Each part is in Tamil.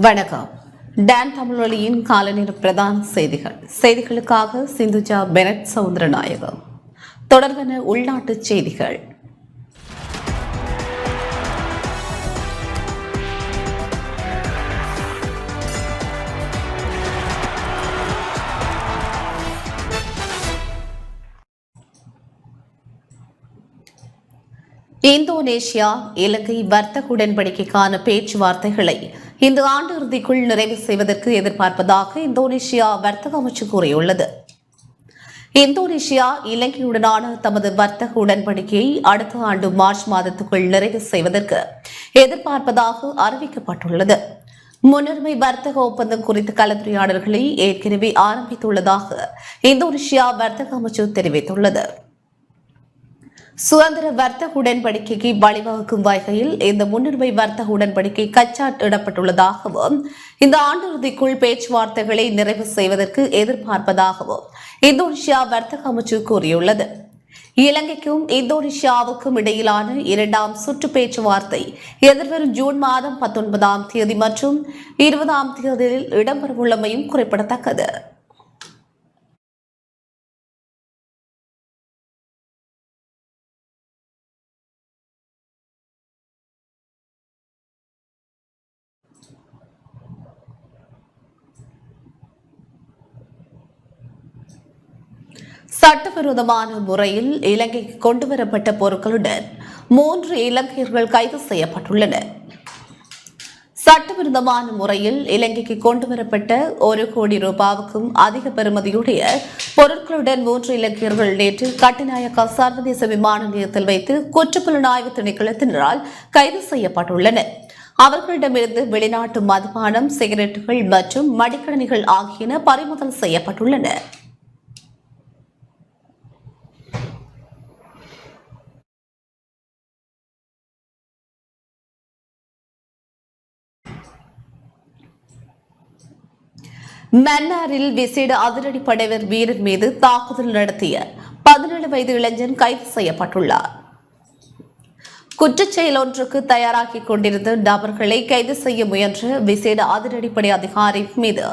வணக்கம். டான் தமிழொலியின் காலநேர பிரதான செய்திகள். செய்திகளுக்காக சிந்துஜா பெனட் சவுந்தரநாயகம். தொடர்பான உள்நாட்டுச் செய்திகள். இந்தோனேஷியா இலங்கை வர்த்தக உடன்படிக்கைக்கான பேச்சுவார்த்தைகளை இந்த ஆண்டு இறுதிக்குள் நிறைவு செய்வதற்கு எதிர்பார்ப்பதாக இந்தோனேஷியா வர்த்தக அமைச்சு கூறியுள்ளது. இந்தோனேஷியா இலங்கையுடனான தமது வர்த்தக உடன்படிக்கையை அடுத்த ஆண்டு மார்ச் மாதத்துக்குள் நிறைவு செய்வதற்கு எதிர்பார்ப்பதாக அறிவிக்கப்பட்டுள்ளது. முன்னுரிமை வர்த்தக ஒப்பந்தம் குறித்த கலந்துரையாடல்களை ஏற்கனவே ஆரம்பித்துள்ளதாக இந்தோனேஷியா வர்த்தக அமைச்சு தெரிவித்துள்ளது. சுதந்திர வர்த்தக உடன்படிக்கைக்கு வழிவகுக்கும் வகையில் இந்த முன்னுரிமை வர்த்தக உடன்படிக்கை கச்சாட்டிடப்பட்டுள்ளதாகவும் இந்த ஆண்டு இறுதிக்குள் பேச்சுவார்த்தைகளை நிறைவு செய்வதற்கு எதிர்பார்ப்பதாகவும் இந்தோனேஷியா வர்த்தக அமைச்சு கூறியுள்ளது. இலங்கைக்கும் இந்தோனேஷியாவுக்கும் இடையிலான இரண்டாம் சுற்று பேச்சுவார்த்தை எதிர்வரும் ஜூன் மாதம் பத்தொன்பதாம் தேதி மற்றும் இருபதாம் தேதியில் இடம்பெறவுள்ளமையும் குறிப்பிடத்தக்கது. சட்டவிரோதமான முறையில் இலங்கைக்கு கொண்டுவரப்பட்ட பொருட்களுடன் மூன்று இலங்கையர்கள் கைது செய்யப்பட்டுள்ளனர். சட்டவிரோதமான முறையில் இலங்கைக்கு கொண்டுவரப்பட்ட ஒரு கோடி ரூபாவுக்கும் அதிக பெறுமதியுடைய பொருட்களுடன் மூன்று இலங்கையர்கள் நேற்று கட்டுநாயக்கா சர்வதேச விமான நிலையத்தில் வைத்து குற்றப்புலனாய்வு திணைக்களத்தினரால் கைது செய்யப்பட்டுள்ளனர். அவர்களிடமிருந்து வெளிநாட்டு மதுபானம் சிகரெட்டுகள் மற்றும் மடிக்கணிகள் ஆகியன பறிமுதல் செய்யப்பட்டுள்ளன. மன்னாரில் விசேட அதிரடி படைவர் வீரர் மீது தாக்குதல் நடத்திய பதினேழு வயது இளைஞன் கைது செய்யப்பட்டுள்ளார். குற்றச்செயல் ஒன்றுக்கு தயாராகிக் கொண்டிருந்த நபர்களை கைது செய்ய முயன்ற விசேட அதிரடிப்படை அதிகாரி மீது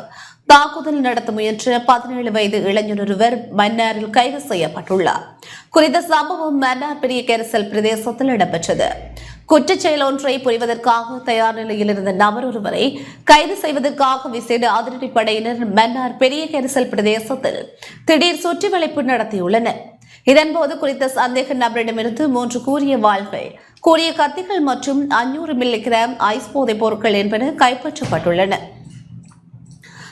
தாக்குதல் நடத்த முயன்ற பதினேழு வயது இளைஞர் ஒருவர் மன்னாரில் கைது செய்யப்பட்டுள்ளார். குறித்த சம்பவம் மன்னார் பெரிய கரிசல் பிரதேசத்தில் இடம்பெற்றது. குற்றச்செயல் ஒன்றை புரிவதற்காக தயார் நிலையில் இருந்த நபர் ஒருவரை கைது செய்வதற்காக விசேட அதிரடிப்படையினர் மன்னார் பெரிய கரிசல் பிரதேசத்தில் திடீர் சுற்றி வளைப்பு நடத்தியுள்ளனர். இதன்போது குறித்த சந்தேக நபரிடமிருந்து மூன்று கூறிய வாள்கள் கூறிய கத்திகள் மற்றும் அஞ்சூறு மில்லிகிராம் ஐஸ் போதைப் பொருட்கள் என்பன கைப்பற்றப்பட்டுள்ளன.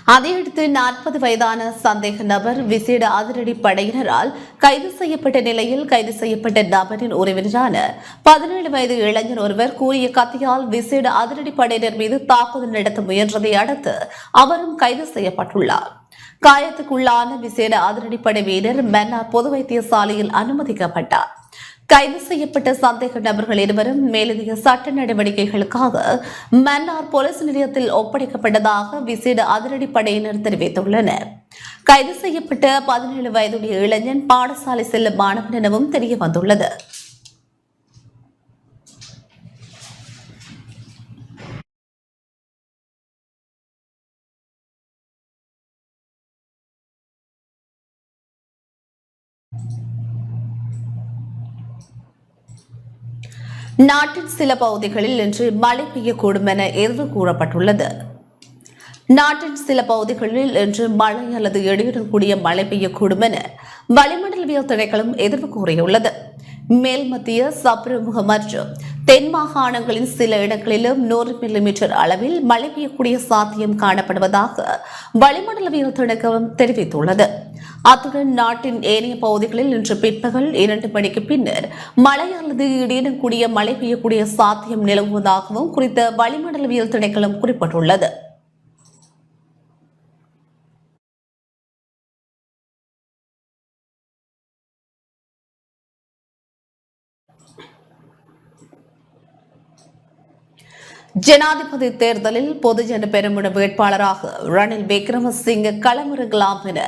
அதையடுத்து நாற்பது வயதான சந்தேக நபர் விசேட அதிரடி படையினரால் கைது செய்யப்பட்ட நிலையில் கைது செய்யப்பட்ட நபரின் உறவினரான பதினேழு வயது இளைஞர் ஒருவர் கூறிய கத்தியால் விசேட அதிரடி படையினர் மீது தாக்குதல் நடத்த முயன்றதை அடுத்து அவரும் கைது செய்யப்பட்டுள்ளார். காயத்துக்குள்ளான விசேட அதிரடிப்படை வீரர் மன்னார் பொது வைத்தியசாலையில் அனுமதிக்கப்பட்டார். கைது செய்யப்பட்ட சந்தேக நபர்கள் இருவரும் மேலதிக சட்ட நடவடிக்கைகளுக்காக மன்னார் போலீஸ் நிலையத்தில் ஒப்படைக்கப்பட்டதாக விசேட அதிரடிப்படையினர் தெரிவித்துள்ளனர். கைது செய்யப்பட்ட பதினேழு வயதுடைய இளைஞன் பாடசாலை செல்லும் மாணவன் எனவும் தெரிய வந்துள்ளது நாட்டின் சில பகுதிகளில் இன்று மழை பெய்யக்கூடும் என எதிர்வு கூறப்பட்டுள்ளது. நாட்டின் சில பகுதிகளில் இன்று மழை அல்லது இடியுடன் கூடிய மழை பெய்யக்கூடும் என வளிமண்டலவியல் திணைக்களம் எதிர்வு கூறியுள்ளது. மேல் மத்திய சப்ரமுக மற்றும் தென் மாகாணங்களின் சில இடங்களிலும் நூறு மில்லிமீட்டர் அளவில் மழை பெய்யக்கூடிய சாத்தியம் காணப்படுவதாக வளிமண்டலவியல் திணைக்களம் தெரிவித்துள்ளது. அத்துடன் நாட்டின் ஏனைய பகுதிகளில் இன்று பிற்பகல் இரண்டு மணிக்கு பின்னர் மழை அல்லது இடியுடன் கூடிய மழை பெய்யக்கூடிய சாத்தியம் நிலவுவதாகவும் குறித்த வளிமண்டலவியல் திணைக்களம் குறிப்பிட்டுள்ளது. ஜனாதிபதி தேர்தலில் பொதுஜன பெருமுன வேட்பாளராக ரணில் விக்ரமசிங்க களமிறங்கலாம் என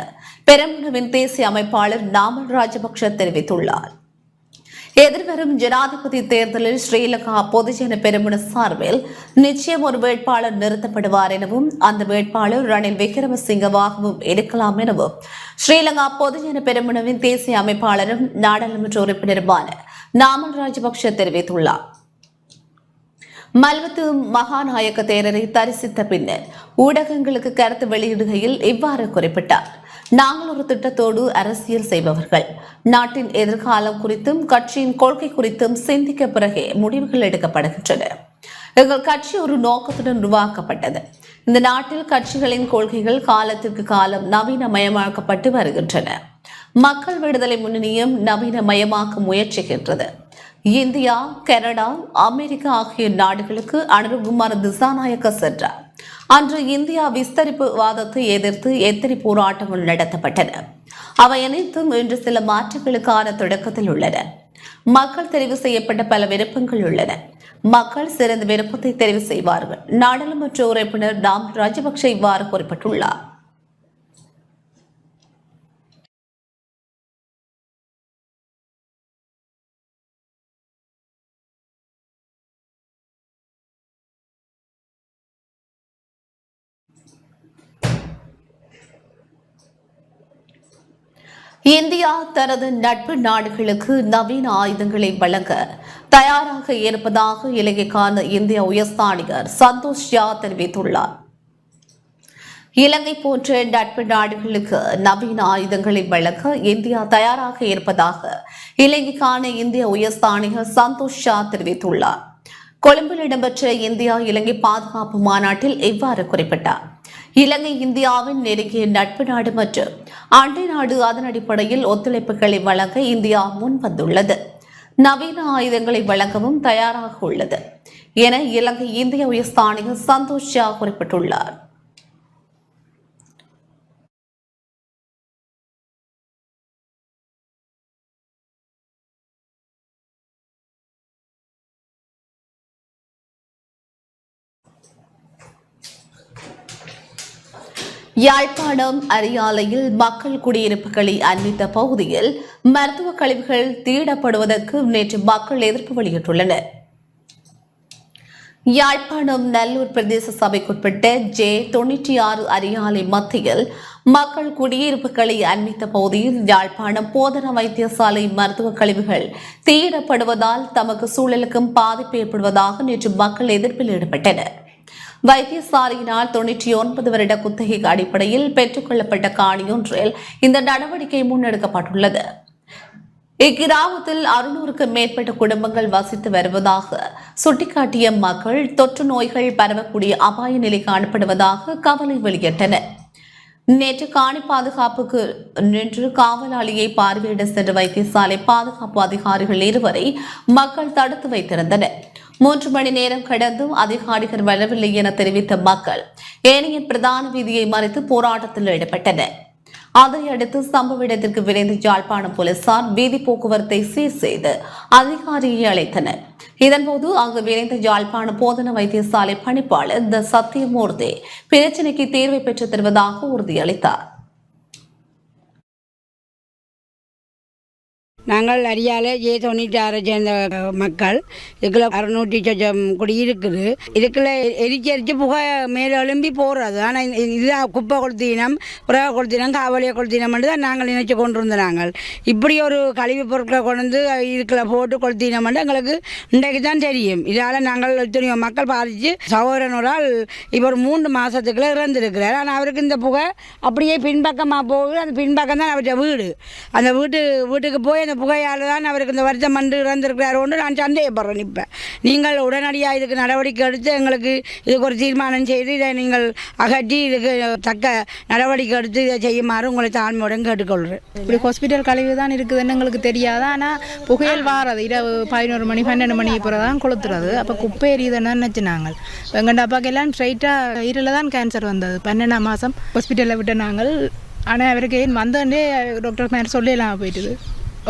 பெருமுனவின் தேசிய அமைப்பாளர் நாமல் ராஜபக்ஷ தெரிவித்துள்ளார். எதிர்வரும் ஜனாதிபதி தேர்தலில் ஸ்ரீலங்கா பொதுஜன பெருமுன சார்பில் நிச்சயம் ஒரு வேட்பாளர் நிறுத்தப்படுவார் எனவும் அந்த வேட்பாளர் ரணில் விக்ரமசிங்கவாகவும் இருக்கலாம் எனவும் ஸ்ரீலங்கா பொதுஜன பெருமுனவின் தேசிய அமைப்பாளரும் நாடாளுமன்ற உறுப்பினருமான நாமல் ராஜபக்ஷ தெரிவித்துள்ளார். மல்வத்து மகாநாயக்க தேரரை தரிசித்த பின்னர் ஊடகங்களுக்கு கருத்து வெளியிடுகையில் இவ்வாறு குறிப்பிட்டார். நாங்கள் ஒரு திட்டத்தோடு அரசியல் செய்பவர்கள். நாட்டின் எதிர்காலம் குறித்தும் கட்சியின் கொள்கை குறித்தும் சிந்திக்க பிறகே முடிவுகள் எடுக்கப்படுகின்றன. எங்கள் கட்சி ஒரு நோக்கத்துடன் உருவாக்கப்பட்டது. இந்த நாட்டில் கட்சிகளின் கொள்கைகள் காலத்திற்கு காலம் நவீனமயமாக்கப்பட்டு வருகின்றன. மக்கள் விடுதலை முன்னணியும் நவீனமயமாக்க முயற்சிக்கின்றது. இந்தியா கனடா அமெரிக்கா ஆகிய நாடுகளுக்கு அனுருகுமார் திசாநாயக்க சென்றார். அன்று இந்தியா விஸ்தரிப்பு வாதத்தை எதிர்த்து எத்தனை போராட்டங்கள் நடத்தப்பட்டன? அவை அனைத்தும் இன்று சில மாற்றங்களுக்கான தொடக்கத்தில் உள்ளன. மக்கள் தெரிவு செய்யப்பட்ட பல விருப்பங்கள் உள்ளன. மக்கள் சிறந்த விருப்பத்தை தெரிவு செய்வார்கள். நாடாளுமன்ற உறுப்பினர் டாம் ராஜபக்சே இவ்வாறு குறிப்பிட்டுள்ளார். இந்தியா தனது நட்பு நாடுகளுக்கு நவீன ஆயுதங்களை வழங்க தயாராக இருப்பதாக இலங்கைக்கான இந்திய உயர்ஸ்தானிகர் சந்தோஷ் ஷா தெரிவித்துள்ளார். இலங்கை போன்ற நட்பு நாடுகளுக்கு நவீன ஆயுதங்களை வழங்க இந்தியா தயாராக இருப்பதாக இலங்கைக்கான இந்திய உயர்ஸ்தானிகர் சந்தோஷ் ஷா தெரிவித்துள்ளார். கொழும்பில் இடம்பெற்ற இந்தியா இலங்கை பாதுகாப்பு மாநாட்டில் இவ்வாறு குறிப்பிட்டார். இலங்கை இந்தியாவின் நெருங்கிய நட்பு நாடு மற்றும் அண்டை நாடு அதன் அடிப்படையில் ஒத்துழைப்புகளை வழங்க இந்தியா முன்வந்துள்ளது நவீன ஆயுதங்களை வழங்கவும் தயாராக உள்ளது. என இலங்கை இந்திய உயர்ஸ்தானிகர் சந்தோஷ் ஷா குறிப்பிட்டுள்ளார். யாழ்ப்பாணம் அரியாலையில் மக்கள் குடியிருப்புகளை அண்மித்த பகுதியில் மருத்துவ கழிவுகள் தீடப்படுவதற்கு நேற்று மக்கள் எதிர்ப்பு வெளியிட்டுள்ளனர். யாழ்ப்பாணம் நல்லூர் பிரதேச சபைக்குட்பட்ட ஜே தொன்னூற்றி ஆறு அரியாலை மத்தியில் மக்கள் குடியிருப்புகளை அண்மித்த பகுதியில் யாழ்ப்பாணம் போதனா வைத்தியசாலை மருத்துவ கழிவுகள் தீயிடப்படுவதால் தமக்கு சூழலுக்கும் பாதிப்பு ஏற்படுவதாக நேற்று மக்கள் எதிர்ப்பில் ஈடுபட்டனர். வைத்தியசாலையினால் தொன்னூற்றி ஒன்பது வருட குத்தகை அடிப்படையில் பெற்றுக்கொள்ளப்பட்ட காணியொன்றில் இந்த நடவடிக்கை முன்னெடுக்கப்பட்டுள்ளது. இக்கிராமத்தில் அறுநூறுக்கு மேற்பட்ட குடும்பங்கள் வசித்து வருவதாக சுட்டிக்காட்டிய மக்கள் தொற்று நோய்கள் பரவக்கூடிய அபாய நிலை காணப்படுவதாக கவலை வெளியிட்டனர். நேற்று காணி பாதுகாப்புக்கு நின்று காவலாளியை பார்வையிட சென்ற வைத்தியசாலை பாதுகாப்பு அதிகாரிகள் இருவரை மக்கள் தடுத்து வைத்திருந்தனர். மூன்று மணி நேரம் கடந்தும் அதிகாரிகள் வரவில்லை என தெரிவித்த மக்கள் ஏனைய பிரதான வீதியை மறைத்து போராட்டத்தில் ஈடுபட்டனர். அதையடுத்து சம்பவ இடத்திற்கு விரைந்து யாழ்ப்பாணம் போலீசார் வீதி போக்குவரத்தை சீர் செய்து அதிகாரியை அழைத்தனர். இதன்போது அங்கு விரைந்த யாழ்ப்பாண போதன வைத்தியசாலை பணிப்பாளர் த சத்தியமூர்த்தி பிரச்சினைக்கு தீர்வை பெற்றுத் தருவதாக உறுதியளித்தார். நாங்கள் அரியால ஏ தொண்ணூற்றி ஆறை சேர்ந்த மக்கள். இதுக்குள்ள அறுநூற்றி சொச்சம் குடி இருக்குது. இதுக்குள்ள எரிச்சு எரிச்சு புகை மேலே எழும்பி போகிறது ஆனால் இதுதான் குப்பை கொளுத்தினம் புறவை கொளுத்தினம் காவலியை கொளுத்தினம்னு தான் நாங்கள் நினைச்சு கொண்டு இருந்தோம் நாங்கள். இப்படி ஒரு கழிவுப் பொருட்களை கொண்டு வந்து இதுக்குள்ள போட்டு கொளுத்தினம்னு எங்களுக்கு இன்றைக்கு தான் தெரியும். இதால் நாங்கள் எத்தனையோ மக்கள் பாதித்து சகோதரனோரால் ஆள் இப்போ ஒரு மூன்று மாதத்துக்குள்ளே இறந்துருக்கிறார். ஆனால் அவருக்கு இந்த புகை அப்படியே பின்பக்கமாக போகுது. அந்த பின்பக்கம் தான் அவருடைய வீடு. அந்த வீட்டு வீட்டுக்கு போய் அந்த புகையால் தான் அவருக்கு இந்த வருத்தம் வந்து இறந்திருக்கிறாரோன்னு நான் சந்தேகப்படுறேன் இப்போ. நீங்கள் உடனடியாக இதுக்கு நடவடிக்கை எடுத்து எங்களுக்கு இதுக்கு ஒரு தீர்மானம் செய்து இதை நீங்கள் அகற்றி இதுக்கு தக்க நடவடிக்கை எடுத்து இதை செய்யுமாறு உங்களை தாழ்மையுடன் கேட்டுக்கொள்கிறேன் இப்படி ஹாஸ்பிட்டல் கழிவு தான் இருக்குதுன்னு எங்களுக்கு தெரியாது. ஆனால் புகையல் வாரது இரவு பதினோரு மணி பன்னெண்டு மணி அப்புறம் தான் கொளுத்துறது. அப்போ குப்பை எரியுதுன்னு நினச்சி நாங்கள் எங்கள் அப்பாக்கெல்லாம் எல்லாம் ஸ்ட்ரைட்டாக ஈரில் தான் கேன்சர் வந்தது. பன்னெண்டாம் மாதம் ஹாஸ்பிட்டலில் விட்ட நாங்கள். ஆனால் அவருக்கு ஏன் வந்தோடனே டாக்டர் மேலே சொல்லலாம் போயிட்டுது?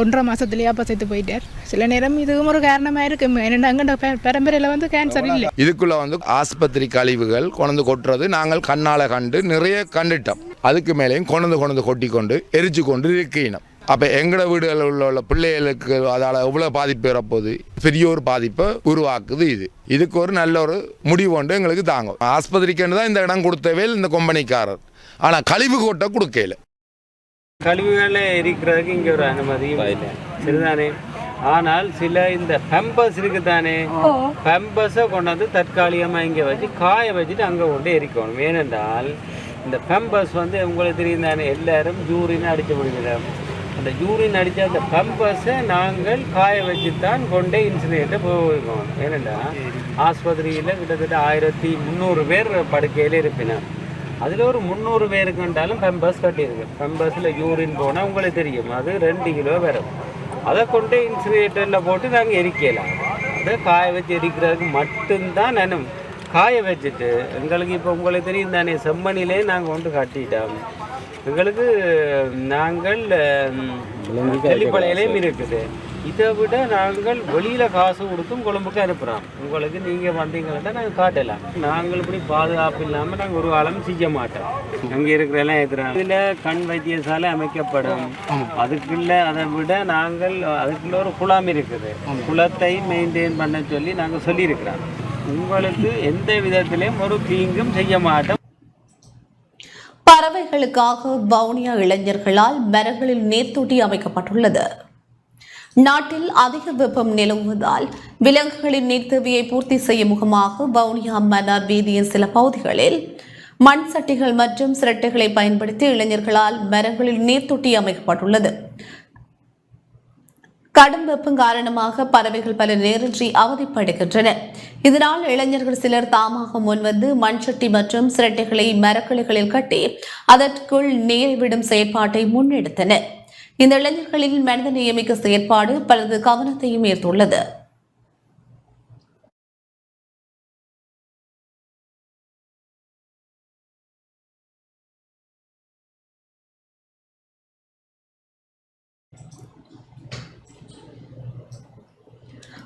ஒன்றரை மாதத்துலேயே அப்போ செத்து போயிட்டார். சில நேரம் இதுவும் ஒரு காரணமாக இருக்கு. என்னென்ன எங்கள் பரம்பரையில் வந்து கேன்சர் இல்லை. இதுக்குள்ள வந்து ஆஸ்பத்திரி கழிவுகள் கொண்டு கொட்டுறது நாங்கள் கண்ணால் கண்டு நிறைய கண்டுட்டோம். அதுக்கு மேலேயும் கொண்டு கொண்டு கொட்டி கொண்டு எரிச்சு கொண்டு இருக்கணும். அப்போ எங்களோட வீடுகளில் உள்ள உள்ள பிள்ளைகளுக்கு அதால் எவ்வளோ பாதிப்பு வரப்போகுது? பெரிய ஒரு பாதிப்பை உருவாக்குது இது. இதுக்கு ஒரு நல்ல ஒரு முடிவு ஒன்று எங்களுக்கு தாங்கும். ஆஸ்பத்திரிக்குன்னு தான் இந்த இடம் கொடுத்தவேல் இந்த கொம்பனிக்காரர். ஆனால் கழிவு கோட்டை கொடுக்கல. கழிவுகளை எரிக்கிறதுக்கு இங்கே ஒரு அனுமதியும் இல்லை சரிதானே? ஆனால் சில இந்த பெம்பஸ் இருக்குதானே? பெம்பஸை கொண்டாந்து தற்காலிகமாக இங்கே வச்சு காய வச்சுட்டு அங்கே கொண்டு எரிக்கணும். ஏனென்றால் இந்த பெம்பஸ் வந்து உங்களுக்கு தெரியும் தானே? எல்லாரும் யூரின் அடித்து விடுகிறோம் அந்த யூரின் அடித்த அந்த பெம்பஸை நாங்கள் காய வச்சு தான் கொண்டே இன்சிடென்ட்டை போகணும் ஏனென்றால் ஆஸ்பத்திரியில் கிட்டத்தட்ட ஆயிரத்தி முந்நூறு பேர் படுக்கையில் இருப்பினார். அதில் ஒரு முந்நூறு பேருக்குன்றாலும் பெம்பஸ் கட்டியிருக்கு. பெம்பஸில் யூரின் போனால் உங்களுக்கு தெரியும். அது ரெண்டு கிலோ வரும் அதை கொண்டு இன்சுலேட்டரில் போட்டு நாங்கள் எரிக்கலாம். அதை காய வச்சு எரிக்கிறதுக்கு மட்டும்தான் நனும் காய வச்சுட்டு எங்களுக்கு இப்போ உங்களுக்கு தெரியும் தானே செம்மணிலே நாங்கள் கொண்டு கட்டிட்டோம். எங்களுக்கு நாங்கள் தெளிப்பளையிலையும் இருக்குது. இதை விட நாங்கள் வெளியில் காசு கொடுத்தும் கொழும்புக்கு அனுப்புகிறோம் உங்களுக்கு நீங்கள் வந்தீங்கன்னா நாங்கள் காட்டலாம். நாங்கள் இப்படி பாதுகாப்பு இல்லாமல் நாங்கள் ஒரு காலம் செய்ய மாட்டோம். அங்கே இருக்கிற எல்லாம் இதில் கண் வைத்தியசாலை அமைக்கப்படும். அதுக்குள்ள அதை விட நாங்கள் அதுக்குள்ள ஒரு குளம் இருக்குது. குளத்தை மெயின்டைன் பண்ண சொல்லி நாங்கள் சொல்லியிருக்கிறோம். உங்களுக்கு எந்த விதத்திலையும் ஒரு தீங்கும் செய்ய மாட்டோம். பறவைகளுக்காக வவுனியா இளைஞர்களால் மரங்களில் நீர்த்தொட்டி அமைக்கப்பட்டுள்ளது. நாட்டில் அதிக வெப்பம் நிலவுவதால் விலங்குகளின் நீர் தேவையை பூர்த்தி செய்யும் முகமாக வவுனியா மன்னார் வீதியின் சில பகுதிகளில் மண் சட்டிகள் மற்றும் சிரட்டைகளை பயன்படுத்தி இளைஞர்களால் மரங்களில் நீர்த்தொட்டி அமைக்கப்பட்டுள்ளது. கடும் வெப்பம் காரணமாக பறவைகள் பல நேரின்றி அவதிப்படுகின்றன. இதனால் இளைஞர்கள் சிலர் தாமாக முன்வந்து மண்சட்டி மற்றும் சிரட்டைகளை மரக்கிளைகளில் கட்டி அதற்குள் நீர் விடும் செயற்பாட்டை முன்னெடுத்தனர். இந்த இளைஞர்களின் மனித நியமிக்க செயற்பாடு பலரது கவனத்தையும் ஈர்த்துள்ளது.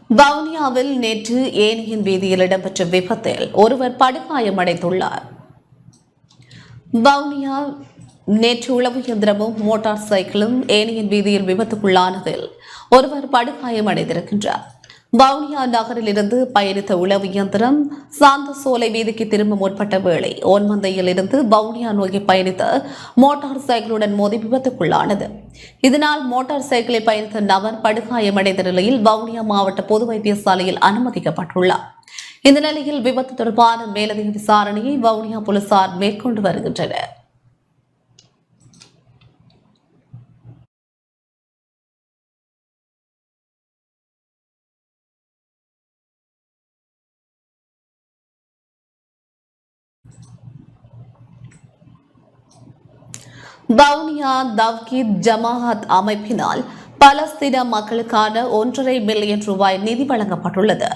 வவுனியாவில் நேற்று ஏனியின் வீதியில் இடம்பெற்ற விபத்தில் ஒருவர் படுகாயமடைந்துள்ளார். வவுனியா நேற்று உளவு இயந்திரமும் மோட்டார் சைக்கிளும் ஏனையின் வீதியில் விபத்துக்குள்ளானதில் ஒருவர் படுகாயமடைந்திருக்கின்றார் வவுனியா நகரில் இருந்து பயணித்த உளவு இயந்திரம் சாந்த சோலை வீதிக்கு திரும்ப முற்பட்ட வேளை ஓன்மந்தையில் இருந்து வவுனியா நோக்கி பயணித்த மோட்டார் சைக்கிளுடன் மோதி விபத்துக்குள்ளானது. இதனால் மோட்டார் சைக்கிளை பயணித்த நபர் படுகாயமடைந்த நிலையில் வவுனியா மாவட்ட பொது வைத்தியசாலையில் அனுமதிக்கப்பட்டுள்ளார். இந்த நிலையில் விபத்து தொடர்பான மேலதிக விசாரணையை வவுனியா போலீசார் மேற்கொண்டு வருகின்றனர். வவுனியா தவ்கீத் ஜமாஅத் அமைப்பினால் பலஸ்தீன மக்களுக்கான ஒன்றரை மில்லியன் ரூபாய் நிதி வழங்கப்பட்டுள்ளது.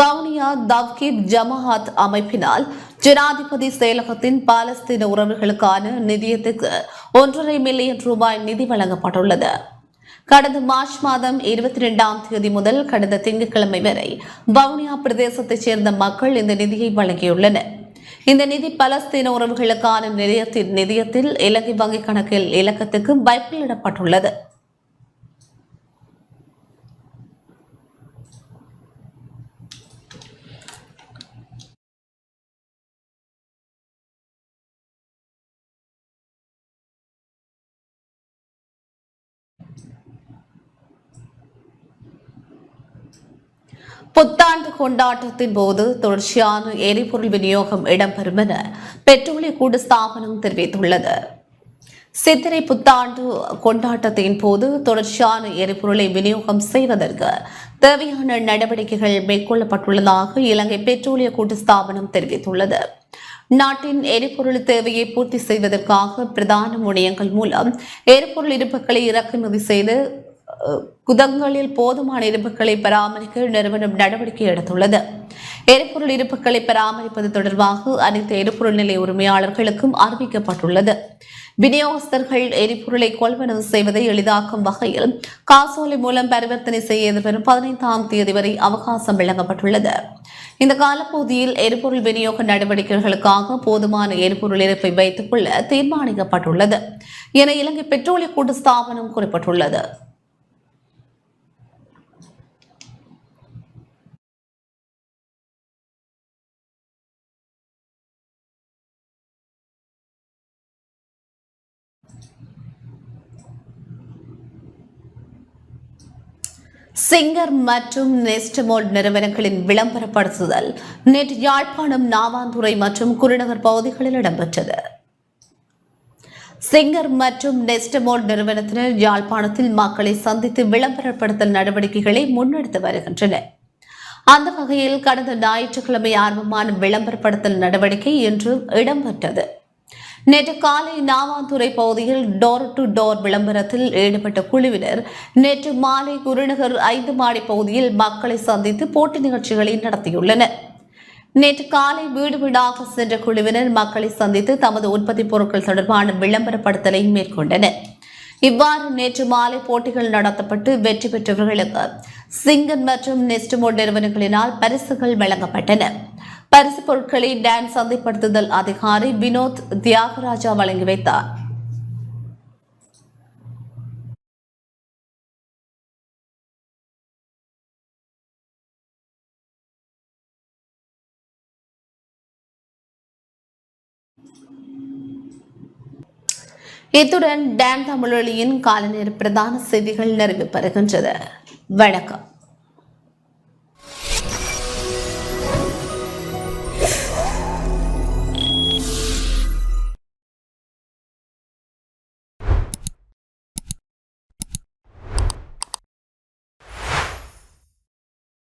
வவுனியா தவ்கீத் ஜமாஅத் அமைப்பினால் ஜனாதிபதி செயலகத்தின் பாலஸ்தீன உறவுகளுக்கான நிதியத்துக்கு ஒன்றரை மில்லியன் ரூபாய் நிதி வழங்கப்பட்டுள்ளது. கடந்த மார்ச் மாதம் இருபத்தி ரெண்டாம் தேதி முதல் கடந்த திங்கட்கிழமை வரை வவுனியா பிரதேசத்தைச் சேர்ந்த மக்கள் இந்த நிதியை வழங்கியுள்ளனர். இந்த நிதி பலஸ்தீன உறவுகளுக்கான நிலையத்தின் நிதியத்தில் இலங்கை வங்கிக் கணக்கில் இலக்கத்துக்கு வைப்பிலிடப்பட்டுள்ளது புத்தாண்டு கொண்டாட்டத்தின் போது தொடர்ச்சியான எரிபொருள் விநியோகம் இடம்பெறும் என பெட்ரோலிய கூடு ஸ்தாபனம் தெரிவித்துள்ளது. சித்திரை புத்தாண்டு கொண்டாட்டத்தின் போது தொடர்ச்சியான எரிபொருளை விநியோகம் செய்வதற்கு தேவையான நடவடிக்கைகள் மேற்கொள்ளப்பட்டுள்ளதாக இலங்கை பெட்ரோலிய கூட்டு ஸ்தாபனம் தெரிவித்துள்ளது. நாட்டின் எரிபொருள் தேவையை பூர்த்தி செய்வதற்காக பிரதான முனையங்கள் மூலம் எரிபொருள் இருப்புகளை இறக்குமதி செய்து குதங்களில் போதுமான இருப்புகளை பராமரிக்க நிறுவனம் நடவடிக்கை எடுத்துள்ளது. எரிபொருள் இருப்புகளை பராமரிப்பது தொடர்பாக அனைத்து எரிபொருள் நிலைய உரிமையாளர்களுக்கும் அறிவிக்கப்பட்டுள்ளது. விநியோகஸ்தர்கள் எரிபொருளை கொள்வனவு செய்வதை எளிதாக்கும் வகையில் காசோலை மூலம் பரிவர்த்தனை செய்ய எதிர்வரும் பதினைந்தாம் தேதி வரை அவகாசம் வழங்கப்பட்டுள்ளது. இந்த காலப்பகுதியில் எரிபொருள் விநியோக நடவடிக்கைகளுக்காக போதுமான எரிபொருள் இருப்பை வைத்துக் கொள்ள தீர்மானிக்கப்பட்டுள்ளது. என இலங்கை பெட்ரோலிய கூட்டு ஸ்தாபனம் குறிப்பிட்டுள்ளது. சிங்கர் மற்றும் நெஸ்டமோல் நிறுவனங்களின் விளம்பரப்படுத்துதல் நேற்று யாழ்ப்பாணம் நாவாந்துறை மற்றும் குருநகர் பகுதிகளில் இடம்பெற்றது. சிங்கர் மற்றும் நெஸ்டமோல் நிறுவனத்தினர் யாழ்ப்பாணத்தில் மக்களை சந்தித்து விளம்பரப்படுத்தல் நடவடிக்கைகளை முன்னெடுத்து வருகின்றனர். அந்த வகையில் கடந்த ஞாயிற்றுக்கிழமை ஆர்வமான விளம்பரப்படுத்தல் நடவடிக்கை இன்று இடம்பெற்றது. நேற்று காலை நாவாந்துறை பகுதியில் டோர் டு டோர் விளம்பரத்தில் ஈடுபட்ட குழுவினர் நேற்று மாலை குருநகர் ஐந்து மாடி பகுதியில் மக்களை சந்தித்து போட்டி நிகழ்ச்சிகளை நடத்தியுள்ளனர். நேற்று காலை வீடு வீடாக சென்ற குழுவினர் மக்களை சந்தித்து தமது உற்பத்தி பொருட்கள் தொடர்பான விளம்பரப்படுத்தலை மேற்கொண்டனர். இவ்வாறு நேற்று மாலை போட்டிகள் நடத்தப்பட்டு வெற்றி பெற்றவர்களுக்கு சிங்கன் மற்றும் நெஸ்டமோ நிறுவனங்களினால் பரிசுகள் வழங்கப்பட்டன. பரிசு பொருட்களை டான் சந்தைப்படுத்துதல் அதிகாரி வினோத் தியாகராஜா வழங்கி வைத்தார். இத்துடன் டான் தமிழொலியின் காலநேர பிரதான செய்திகள் நிறைவு பெறுகின்றது வணக்கம்.